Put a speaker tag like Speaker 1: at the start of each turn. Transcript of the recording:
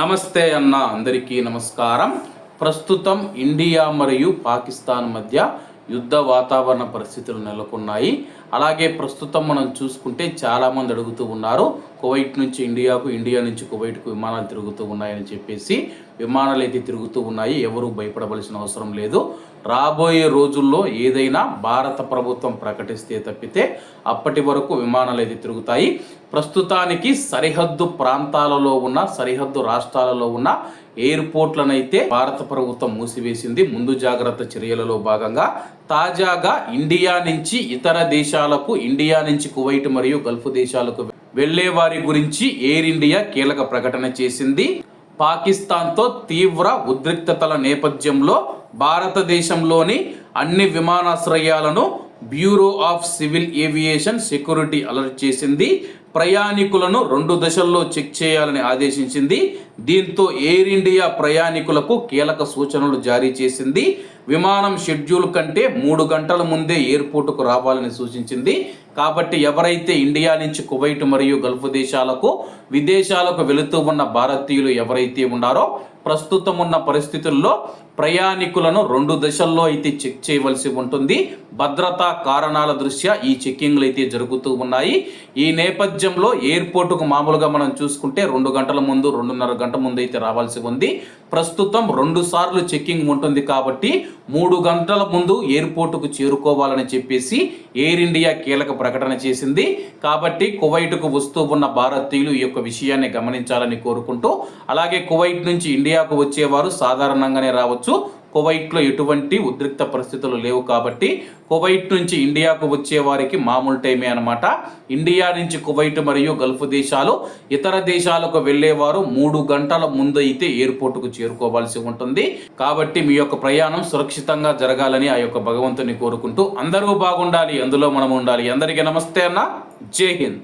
Speaker 1: నమస్తే అన్న అందరికీ నమస్కారం. ప్రస్తుతం ఇండియా మరియు పాకిస్తాన్ మధ్య యుద్ధ వాతావరణ పరిస్థితులు నెలకొన్నాయి. అలాగే ప్రస్తుతం మనం చూసుకుంటే చాలామంది అడుగుతూ ఉన్నారు కువైట్ నుంచి ఇండియాకు ఇండియా నుంచి కువైట్కు విమానాలు తిరుగుతూ ఉన్నాయని చెప్పేసి. విమానాలు అయితే తిరుగుతూ ఉన్నాయి ఎవరు భయపడవలసిన అవసరం లేదు. రాబోయే రోజుల్లో ఏదైనా భారత ప్రభుత్వం ప్రకటిస్తే తప్పితే అప్పటి వరకు విమానాలు అయితే తిరుగుతాయి. ప్రస్తుతానికి సరిహద్దు ప్రాంతాలలో ఉన్న సరిహద్దు రాష్ట్రాలలో ఉన్న ఎయిర్పోర్ట్లనైతే భారత ప్రభుత్వం మూసివేసింది. ముందు జాగ్రత్త చర్యలలో భాగంగా తాజాగా ఇండియా నుంచి ఇతర దేశాలకు ఇండియా నుంచి కువైట్ మరియు గల్ఫ్ దేశాలకు వెళ్ళే వారి గురించి ఎయిర్ ఇండియా కీలక ప్రకటన చేసింది. పాకిస్తాన్తో తీవ్ర ఉద్రిక్తతల నేపథ్యంలో భారతదేశంలోని అన్ని విమానాశ్రయాలను bureau of civil aviation security alert చేసింది. ప్రయాణికులను రెండు దశల్లో చెక్ చేయాలని ఆదేశించింది. దీంతో ఎయిర్ ఇండియా ప్రయాణికులకు కీలక సూచనలు జారీ చేసింది. విమానం షెడ్యూల్ కంటే మూడు గంటల ముందే ఎయిర్పోర్టుకు రావాలని సూచించింది. కాబట్టి ఎవరైతే ఇండియా నుంచి కువైట్ మరియు గల్ఫ్ దేశాలకు విదేశాలకు వెళుతూ ఉన్న భారతీయులు ఎవరైతే ఉన్నారో ప్రస్తుతం ఉన్న పరిస్థితుల్లో ప్రయాణికులను రెండు దశల్లో అయితే చెక్ చేయవలసి ఉంటుంది. భద్రతా కారణాల దృష్ట్యా ఈ చెక్కింగ్లు అయితే జరుగుతూ ఉన్నాయి. ఈ నేపథ్యంలో ఎయిర్పోర్టుకు మామూలుగా మనం చూసుకుంటే రెండు గంటల ముందు రెండున్నర గంట ముందు అయితే రావాల్సి ఉంది. ప్రస్తుతం రెండు సార్లు చెక్కింగ్ ఉంటుంది కాబట్టి మూడు గంటల ముందు ఎయిర్పోర్టుకు చేరుకోవాలని చెప్పేసి ఎయిర్ ఇండియా కీలక ప్రకటన చేసింది. కాబట్టి కువైట్కు వస్తూ ఉన్న భారతీయులు ఈ యొక్క విషయాన్ని గమనించాలని కోరుకుంటూ అలాగే కువైట్ నుంచి ఇండియాకు వచ్చేవారు సాధారణంగానే రావచ్చు. కువైట్లో ఎటువంటి ఉద్రిక్త పరిస్థితులు లేవు కాబట్టి కువైట్ నుంచి ఇండియాకు వచ్చే వారికి మామూలు టైమే అనమాట ఇండియా నుంచి కువైట్ మరియు గల్ఫ్ దేశాలు ఇతర దేశాలకు వెళ్ళేవారు మూడు గంటల ముందు అయితే ఎయిర్పోర్ట్కు చేరుకోవాల్సి ఉంటుంది. కాబట్టి మీ యొక్క ప్రయాణం సురక్షితంగా జరగాలని ఆ యొక్క భగవంతుని కోరుకుంటూ అందరూ బాగుండాలి అందులో మనం ఉండాలి. అందరికీ నమస్తే అన్న. జై హింద్.